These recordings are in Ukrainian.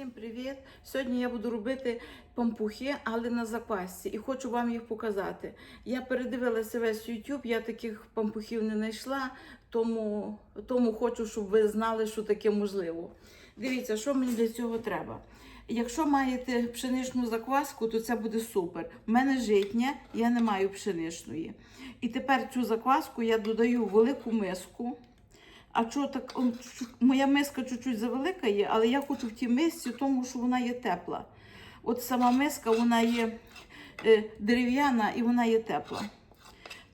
Всім привіт! Сьогодні я буду робити пампухи, але на заквасці, і хочу вам їх показати. Я передивилася весь YouTube, я таких пампухів не знайшла, тому, тому хочу, щоб ви знали, що таке можливо. Дивіться, що мені для цього треба. Якщо маєте пшеничну закваску, то це буде супер. У мене житня, я не маю пшеничної. І тепер цю закваску я додаю в велику миску. А чого так? он, Моя миска чуть-чуть завелика є, але я хочу в тій мисці, тому що вона є тепла. От сама миска, вона є е, дерев'яна і вона є тепла.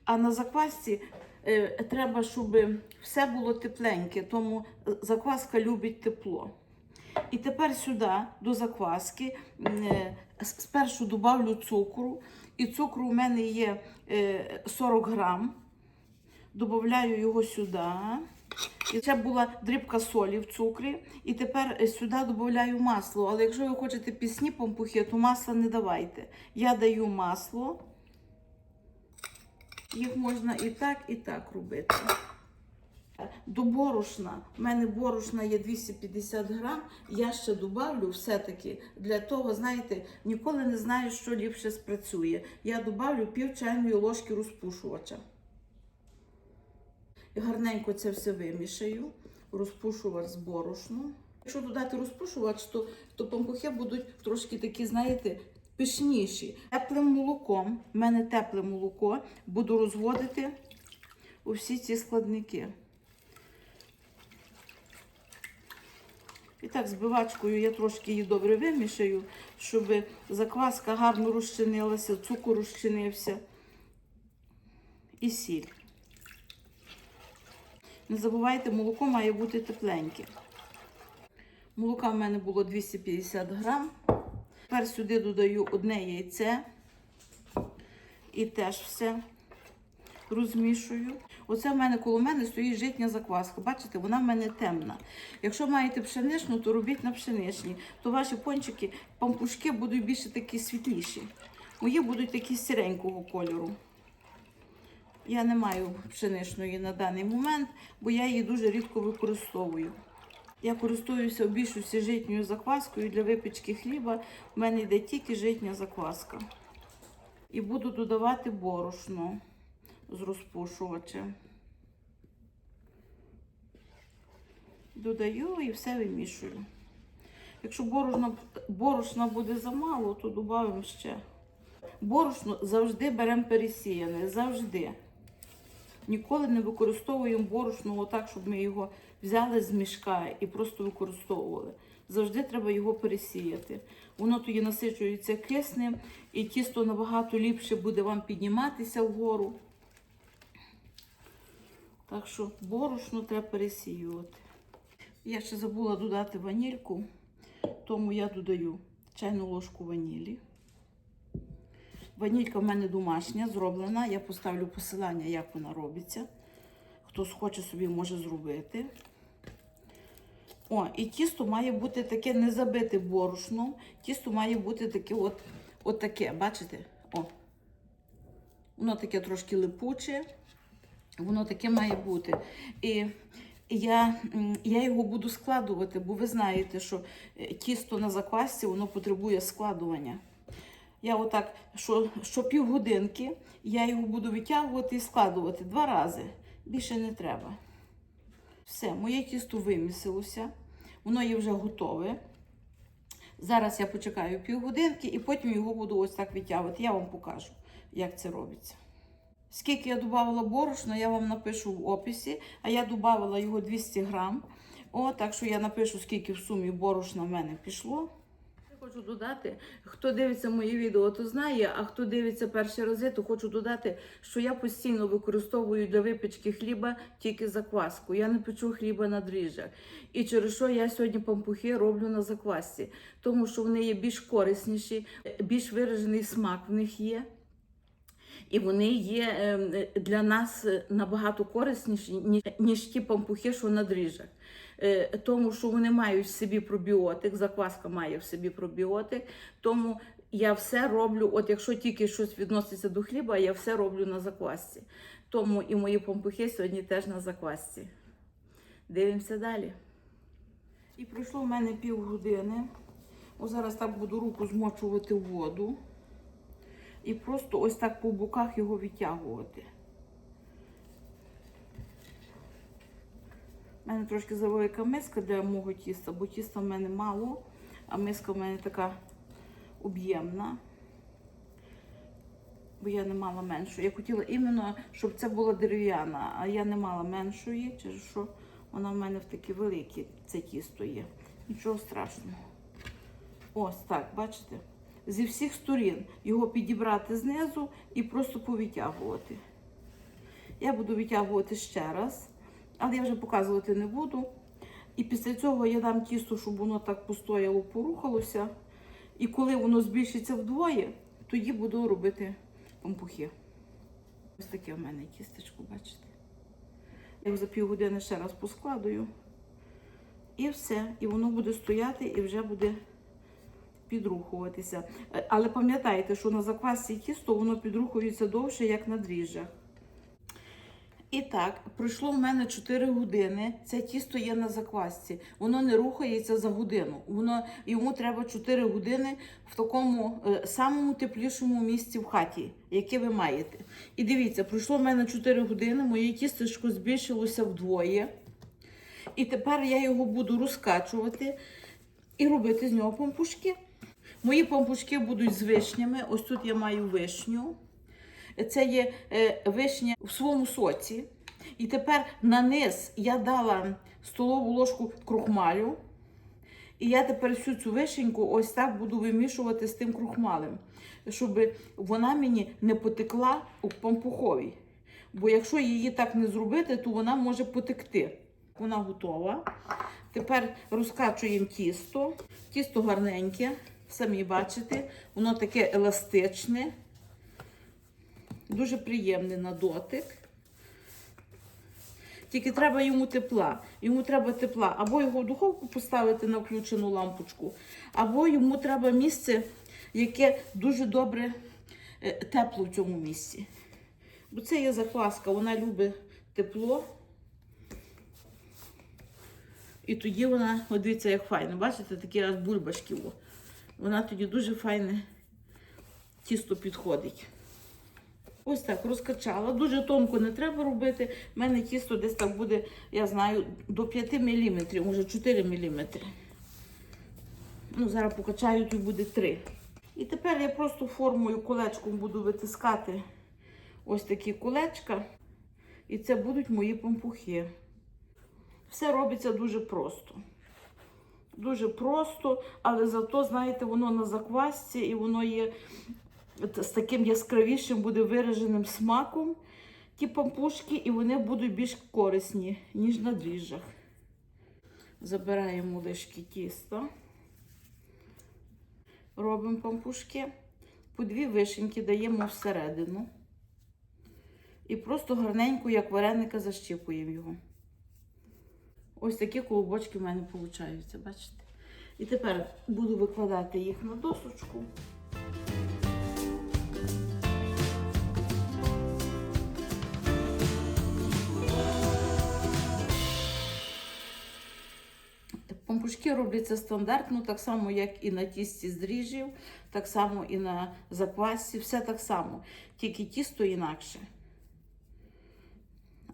А на заквасці е, треба, щоб все було тепленьке, тому закваска любить тепло. І тепер сюди до закваски е, спершу додавлю цукру. І цукру у мене є е, 40 грам. Добавляю його сюди. І ще була дрібка солі в цукрі. І тепер е, сюди додаю масло. Але якщо ви хочете пісні пампухи, то масла не давайте. Я даю масло. Їх можна і так, і так робити. До борошна, в мене борошна є 250 грам, я ще добавлю все-таки для того, знаєте, ніколи не знаю, що ліпше спрацює. Я добавлю пів чайної ложки розпушувача. Гарненько це все вимішаю, розпушувач з борошном. Якщо додати розпушувач, то, то пампухи будуть трошки такі, знаєте, пишніші. Теплим молоком, в мене тепле молоко, буду розводити у всі ці складники. І так, збивачкою я трошки її добре вимішаю, щоб закваска гарно розчинилася, цукор розчинився і сіль. Не забувайте, молоко має бути тепленьке. Молока в мене було 250 грам. Тепер сюди додаю одне яйце і теж все розмішую. Оце в мене коло мене стоїть житня закваска. Бачите, вона в мене темна. Якщо маєте пшеничну, то робіть на пшеничній, то ваші пончики, пампушки будуть більше такі світліші. Мої будуть такі сіренького кольору. Я не маю пшеничної на даний момент, бо я її дуже рідко використовую. Я користуюся в більшості житньою закваскою для випічки хліба. У мене йде тільки житня закваска. І буду додавати борошно з розпушувачем. Додаю і все вимішую. Якщо борошна, борошна буде замало, то додамо ще. Борошно завжди беремо пересіяне, завжди. Ніколи не використовуємо борошно отак, щоб ми його взяли з мішка і просто використовували. Завжди треба його пересіяти. Воно тоді насичується киснем, і тісто набагато ліпше буде вам підніматися вгору. Так що борошно треба пересіювати. Я ще забула додати ванільку, тому я додаю чайну ложку ванілі. Ванілька в мене домашня, зроблена. Я поставлю посилання, як вона робиться. Хто схоче собі може зробити. О, і тісто має бути таке не забите борошном. Тісто має бути таке от, от таке, бачите? О. Воно таке трошки липуче. Воно таке має бути. І я, я його буду складувати, бо ви знаєте, що е, тісто на заквасці воно потребує складування. Я отак, що, що півгодинки я його буду витягувати і складувати два рази. Більше не треба. Все, моє тісто вимісилося, воно є вже готове. Зараз я почекаю півгодинки і потім його буду ось так витягувати. Я вам покажу, як це робиться. Скільки я додавала борошна, я вам напишу в описі, а я додавала його 200 грам. О, так що я напишу, скільки в сумі борошна в мене пішло. Хочу додати, хто дивиться мої відео, то знає, а хто дивиться перші рази, то хочу додати, що я постійно використовую для випічки хліба тільки закваску. Я не печу хліба на дріжджах. І через що я сьогодні пампухи роблю на заквасці, тому що вони є більш корисніші, більш виражений смак в них є. І вони є ем, для нас е, набагато корисніші, ніж, ті пампухи, що на дріжджах. Е, Тому що вони мають в собі пробіотик, закваска має в собі пробіотик. Тому я все роблю, от якщо тільки щось відноситься до хліба, я все роблю на заквасці. Тому і мої пампухи сьогодні теж на заквасці. Дивимося далі. І пройшло в мене півгодини. О, зараз так буду руку змочувати в воду. І просто ось так по боках його відтягувати. У мене трошки завелика миска для мого тіста, бо тіста в мене мало, а миска в мене така об'ємна. Бо я не мала меншої. Я хотіла іменно, щоб це була дерев'яна, а я не мала меншої, через що вона в мене в такі великі, це тісто є. Нічого страшного. Ось так, бачите? Зі всіх сторін його підібрати знизу і просто повитягувати. Я буду витягувати ще раз, але я вже показувати не буду. І після цього я дам тісто, щоб воно так постояло, порухалося. І коли воно збільшиться вдвоє, тоді буду робити пампухи. Ось таке в мене тістечко, бачите. Я його за півгодини ще раз поскладую. І все. І воно буде стояти і вже буде підрухуватися. Е, Але пам'ятайте, що на заквасці тісто воно підрухується довше, як на дріжджах. І так, пройшло в мене 4 години. Це тісто є на заквасці. Воно не рухається за годину. Воно йому треба 4 години в такому е, самому теплішому місці в хаті, яке ви маєте. І дивіться, пройшло в мене 4 години, моє тістечко збільшилося вдвоє. І тепер я його буду розкачувати і робити з нього пампушки. Мої пампушки будуть з вишнями. Ось тут я маю вишню. Це є е, вишня в своєму соці. І тепер на низ я дала столову ложку крохмалю. І я тепер всю цю вишеньку ось так буду вимішувати з тим крохмалем, щоб вона мені не потекла у пампуховій. Бо якщо її так не зробити, то вона може потекти. Вона готова. Тепер розкачуємо тісто. Тісто гарненьке, самі бачите, воно таке еластичне, дуже приємне на дотик. Тільки треба йому тепла. Йому треба тепла. Або його в духовку поставити на включену лампочку, або йому треба місце, яке дуже добре е, тепло в цьому місці. Бо це є закваска, вона любить тепло. І тоді вона, дивіться, як файно. Бачите, такі аж бульбашки. О. Вона тоді дуже файне тісто підходить. Ось так розкачала. Дуже тонко не треба робити. У мене тісто десь так буде, я знаю, до 5 мм, може 4 мм. Ну, зараз покачаю, то буде 3. І тепер я просто формою колечком буду витискати ось такі колечка. І це будуть мої пампухи. Все робиться дуже просто. Дуже просто, але зато, знаєте, воно на заквасці і воно є з таким яскравішим, буде вираженим смаком. Ті пампушки, і вони будуть більш корисні, ніж на дріжджах. Забираємо лишки тіста. Робимо пампушки. По дві вишеньки даємо всередину. І просто гарненько, як вареника, защіпуємо його. Ось такі колобочки в мене виходять, бачите? І тепер буду викладати їх на досочку. Пампушки робляться стандартно, так само, як і на тісті з дріжджів, так само і на заквасці, все так само, тільки тісто інакше.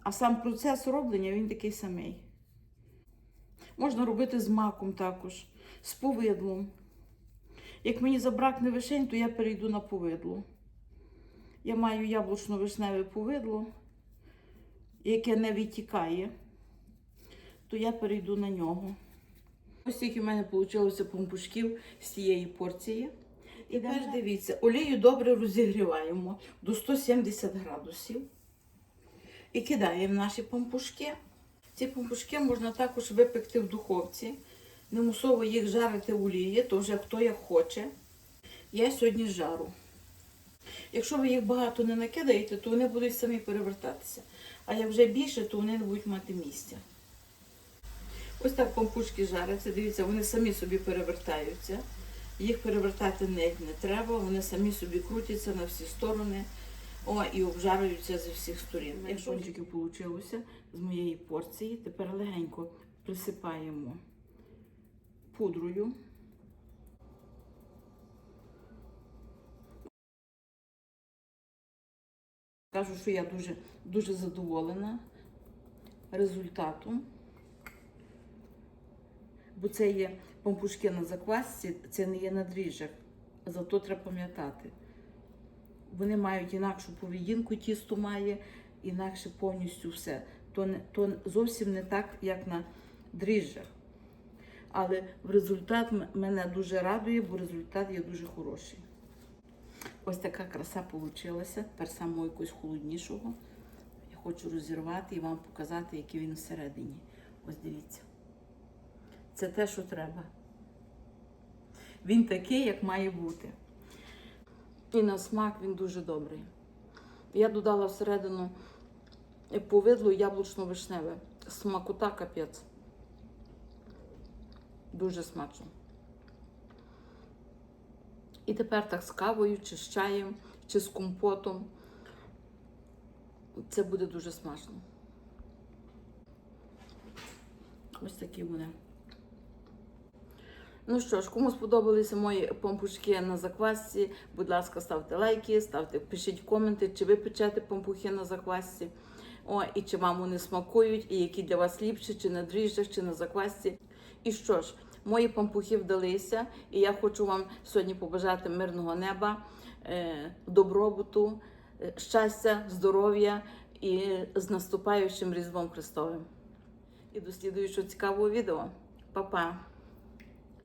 А сам процес роблення він такий самий. Можна робити з маком також, з повидлом. Як мені забракне вишень, то я перейду на повидло. Я маю яблучно-вишневе повидло, яке не відтікає, то я перейду на нього. Ось скільки в мене вийшло пампушків з цієї порції. І тепер дивіться, олію добре розігріваємо до 170 градусів. І кидаємо наші пампушки. Ці пампушки можна також випекти в духовці. Не мусово їх жарити в олії, то вже хто як хоче. Я сьогодні жару. Якщо ви їх багато не накидаєте, то вони будуть самі перевертатися. А як вже більше, то вони не будуть мати місця. Ось так пампушки жаряться. Дивіться, вони самі собі перевертаються. Їх перевертати не треба, вони самі собі крутяться на всі сторони. О, і обжарюються зі всіх сторін. Якщо вийшло з моєї порції, тепер легенько присипаємо пудрою. Кажу, що я дуже дуже задоволена результатом, бо це є помпушки на заквасці, це не є на зато треба пам'ятати. Вони мають інакшу поведінку, тісто має, інакше повністю все. То, не, то зовсім не так, як на дріжджах. Але в результат мене дуже радує, бо результат є дуже хороший. Ось така краса вийшла. Тепер самого якогось холоднішого. Я хочу розірвати і вам показати, який він всередині. Ось дивіться. Це те, що треба. Він такий, як має бути. І на смак він дуже добрий. Я додала всередину повидло яблучно-вишневе. Смакота капець. Дуже смачно. І тепер так з кавою, чи з чаєм, чи з компотом. Це буде дуже смачно. Ось такі буде. Ну що ж, кому сподобалися мої пампушки на заквасці, будь ласка, ставте лайки, ставте, пишіть коменти, чи ви печете пампухи на заквасці. О, і чи вам вони смакують, і які для вас ліпші, чи на дріжджах, чи на заквасці. І що ж, мої пампухи вдалися, і я хочу вам сьогодні побажати мирного неба, е, добробуту, е, щастя, здоров'я і з наступаючим Різдвом Христовим. І до слідуючого цікавого відео. Па-па!